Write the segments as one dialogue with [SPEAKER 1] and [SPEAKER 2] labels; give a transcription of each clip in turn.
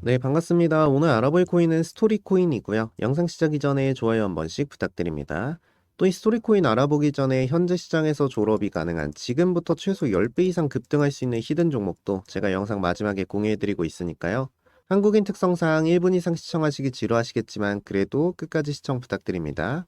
[SPEAKER 1] 네, 반갑습니다. 오늘 알아볼 코인은 스토리 코인이고요. 영상 시작이 전에 좋아요 한 번씩 부탁드립니다. 또 이 스토리 코인 알아보기 전에 현재 시장에서 졸업이 가능한 지금부터 최소 10배 이상 급등할 수 있는 히든 종목도 제가 영상 마지막에 공유해드리고 있으니까요. 한국인 특성상 1분 이상 시청하시기 지루하시겠지만 그래도 끝까지 시청 부탁드립니다.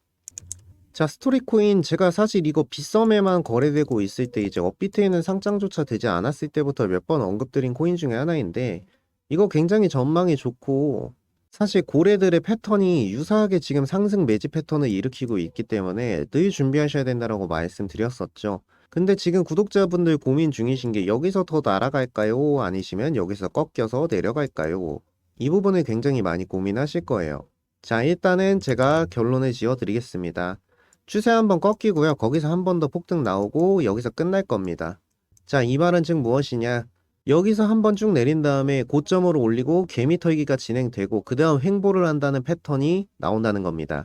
[SPEAKER 1] 자, 스토리 코인 제가 사실 이거 빗썸에만 거래되고 있을 때 이제 업비트에는 상장조차 되지 않았을 때부터 몇 번 언급드린 코인 중에 하나인데 이거 굉장히 전망이 좋고 사실 고래들의 패턴이 유사하게 지금 상승 매지 패턴을 일으키고 있기 때문에 늘 준비하셔야 된다라고 말씀드렸었죠. 근데 지금 구독자분들 고민 중이신 게 여기서 더 날아갈까요? 아니시면 여기서 꺾여서 내려갈까요? 이 부분을 굉장히 많이 고민하실 거예요. 자, 일단은 제가 결론을 지어 드리겠습니다. 추세 한번 꺾이고요. 거기서 한 번 더 폭등 나오고 여기서 끝날 겁니다. 자, 이 말은 즉 무엇이냐? 여기서 한 번 쭉 내린 다음에 고점으로 올리고 개미 털기가 진행되고 그 다음 횡보를 한다는 패턴이 나온다는 겁니다.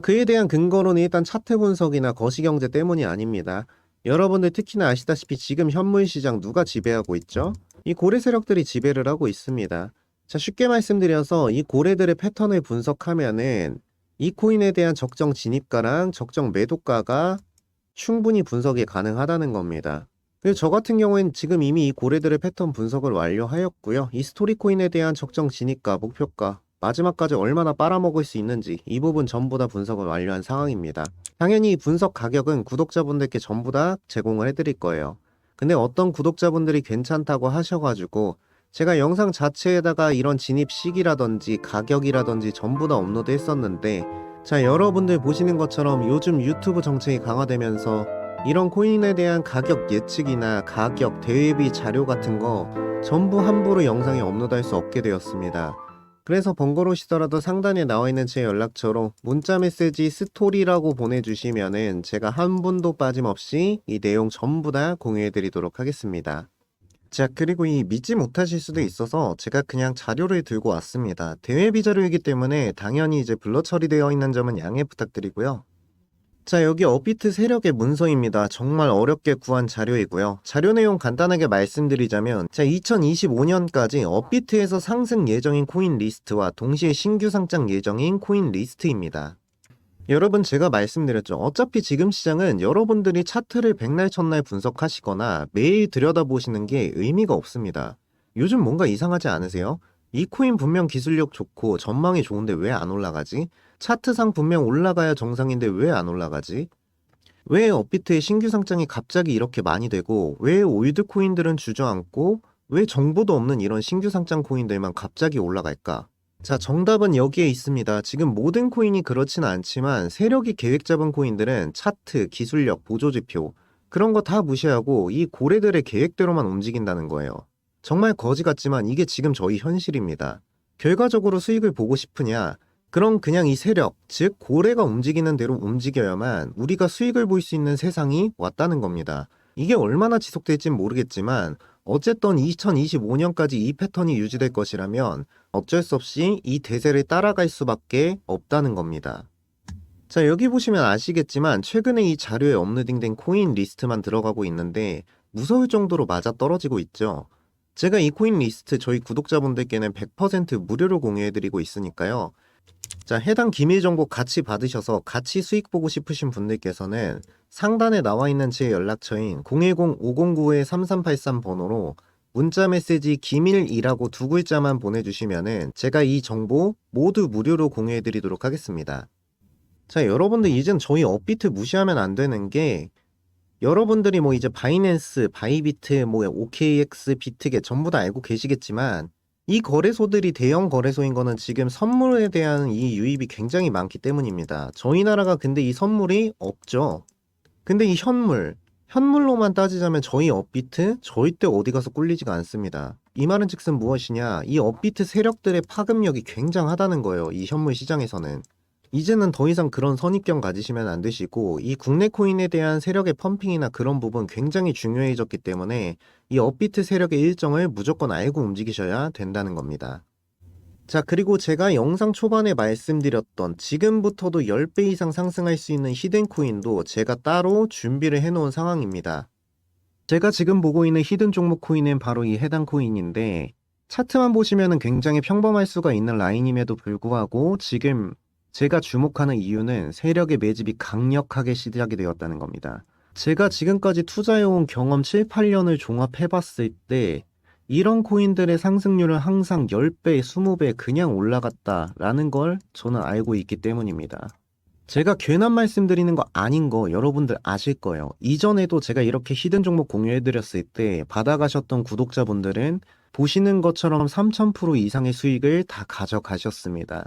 [SPEAKER 1] 그에 대한 근거로는 일단 차트 분석이나 거시경제 때문이 아닙니다. 여러분들 특히나 아시다시피 지금 현물 시장 누가 지배하고 있죠? 이 고래 세력들이 지배를 하고 있습니다. 자, 쉽게 말씀드려서 이 고래들의 패턴을 분석하면은 이 코인에 대한 적정 진입가랑 적정 매도가가 충분히 분석이 가능하다는 겁니다. 저 같은 경우엔 지금 이미 이 고래들의 패턴 분석을 완료하였고요. 이 스토리 코인에 대한 적정 진입가, 목표가, 마지막까지 얼마나 빨아먹을 수 있는지 이 부분 전부 다 분석을 완료한 상황입니다. 당연히 이 분석 가격은 구독자분들께 전부 다 제공을 해드릴 거예요. 근데 어떤 구독자분들이 괜찮다고 하셔가지고 제가 영상 자체에다가 이런 진입 시기라든지 가격이라든지 전부 다 업로드 했었는데 자 여러분들 보시는 것처럼 요즘 유튜브 정책이 강화되면서 이런 코인에 대한 가격 예측이나 가격 대비 자료 같은 거 전부 함부로 영상에 업로드할 수 없게 되었습니다. 그래서 번거로우시더라도 상단에 나와 있는 제 연락처로 문자 메시지 스토리라고 보내주시면은 제가 한 분도 빠짐없이 이 내용 전부 다 공유해 드리도록 하겠습니다. 자, 그리고 이 믿지 못하실 수도 있어서 제가 그냥 자료를 들고 왔습니다. 대외비 자료이기 때문에 당연히 이제 블러 처리되어 있는 점은 양해 부탁드리고요. 자, 여기 업비트 세력의 문서입니다. 정말 어렵게 구한 자료이고요. 자료 내용 간단하게 말씀드리자면, 자, 2025년까지 업비트에서 상승 예정인 코인 리스트와 동시에 신규 상장 예정인 코인 리스트입니다. 여러분 제가 말씀드렸죠. 어차피 지금 시장은 여러분들이 차트를 백날 첫날 분석하시거나 매일 들여다보시는 게 의미가 없습니다. 요즘 뭔가 이상하지 않으세요? 이 코인 분명 기술력 좋고 전망이 좋은데 왜 안 올라가지? 차트상 분명 올라가야 정상인데 왜 안 올라가지? 왜 업비트의 신규 상장이 갑자기 이렇게 많이 되고 왜 올드 코인들은 주저앉고 왜 정보도 없는 이런 신규 상장 코인들만 갑자기 올라갈까? 자, 정답은 여기에 있습니다. 지금 모든 코인이 그렇지는 않지만 세력이 계획 잡은 코인들은 차트, 기술력, 보조지표 그런 거 다 무시하고 이 고래들의 계획대로만 움직인다는 거예요. 정말 거지 같지만 이게 지금 저희 현실입니다. 결과적으로 수익을 보고 싶으냐? 그럼 그냥 이 세력, 즉 고래가 움직이는 대로 움직여야만 우리가 수익을 볼 수 있는 세상이 왔다는 겁니다. 이게 얼마나 지속될진 모르겠지만 어쨌든 2025년까지 이 패턴이 유지될 것이라면 어쩔 수 없이 이 대세를 따라갈 수밖에 없다는 겁니다. 자, 여기 보시면 아시겠지만 최근에 이 자료에 업로딩된 코인 리스트만 들어가고 있는데 무서울 정도로 맞아 떨어지고 있죠. 제가 이 코인 리스트 저희 구독자분들께는 100% 무료로 공유해드리고 있으니까요. 자, 해당 기밀 정보 같이 받으셔서 같이 수익 보고 싶으신 분들께서는 상단에 나와 있는 제 연락처인 010-509-3383 번호로 문자 메시지 기밀이라고 두 글자만 보내주시면은 제가 이 정보 모두 무료로 공유해 드리도록 하겠습니다. 자, 여러분들 이젠 저희 업비트 무시하면 안 되는 게 여러분들이 뭐 이제 바이낸스, 바이비트, 뭐 OKX, 비트겟 전부 다 알고 계시겠지만 이 거래소들이 대형 거래소인 거는 지금 선물에 대한 이 유입이 굉장히 많기 때문입니다. 저희 나라가 근데 이 선물이 없죠. 근데 이 현물, 현물로만 따지자면 저희 업비트 절대 어디 가서 꿀리지가 않습니다. 이 말은 즉슨 무엇이냐? 이 업비트 세력들의 파급력이 굉장하다는 거예요. 이 현물 시장에서는. 이제는 더 이상 그런 선입견 가지시면 안 되시고 이 국내 코인에 대한 세력의 펌핑이나 그런 부분 굉장히 중요해졌기 때문에 이 업비트 세력의 일정을 무조건 알고 움직이셔야 된다는 겁니다. 자, 그리고 제가 영상 초반에 말씀드렸던 지금부터도 10배 이상 상승할 수 있는 히든 코인도 제가 따로 준비를 해 놓은 상황입니다. 제가 지금 보고 있는 히든 종목 코인은 바로 이 해당 코인인데 차트만 보시면은 굉장히 평범할 수가 있는 라인임에도 불구하고 지금 제가 주목하는 이유는 세력의 매집이 강력하게 시작이 되었다는 겁니다. 제가 지금까지 투자해온 경험 7, 8년을 종합해봤을 때 이런 코인들의 상승률은 항상 10배, 20배 그냥 올라갔다라는 걸 저는 알고 있기 때문입니다. 제가 괜한 말씀드리는 거 아닌 거 여러분들 아실 거예요. 이전에도 제가 이렇게 히든 종목 공유해드렸을 때 받아가셨던 구독자분들은 보시는 것처럼 3000% 이상의 수익을 다 가져가셨습니다.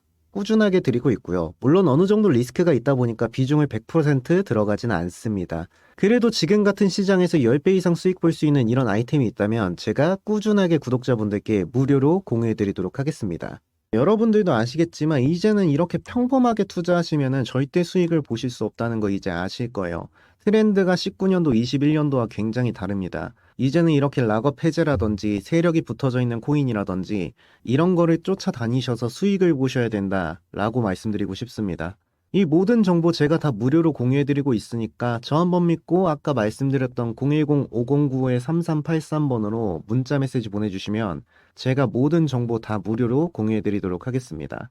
[SPEAKER 1] 꾸준하게 드리고 있고요. 물론 어느 정도 리스크가 있다 보니까 비중을 100% 들어가지는 않습니다. 그래도 지금 같은 시장에서 10배 이상 수익 볼 수 있는 이런 아이템이 있다면 제가 꾸준하게 구독자분들께 무료로 공유해 드리도록 하겠습니다. 여러분들도 아시겠지만 이제는 이렇게 평범하게 투자하시면 절대 수익을 보실 수 없다는 거 이제 아실 거예요. 트렌드가 19년도, 21년도와 굉장히 다릅니다. 이제는 이렇게 락업 해제라든지 세력이 붙어져 있는 코인이라든지 이런 거를 쫓아다니셔서 수익을 보셔야 된다라고 말씀드리고 싶습니다. 이 모든 정보 제가 다 무료로 공유해드리고 있으니까 저 한번 믿고 아까 말씀드렸던 010-509-3383번으로 문자 메시지 보내주시면 제가 모든 정보 다 무료로 공유해드리도록 하겠습니다.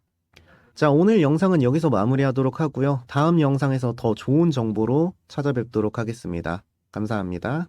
[SPEAKER 1] 자, 오늘 영상은 여기서 마무리하도록 하고요. 다음 영상에서 더 좋은 정보로 찾아뵙도록 하겠습니다. 감사합니다.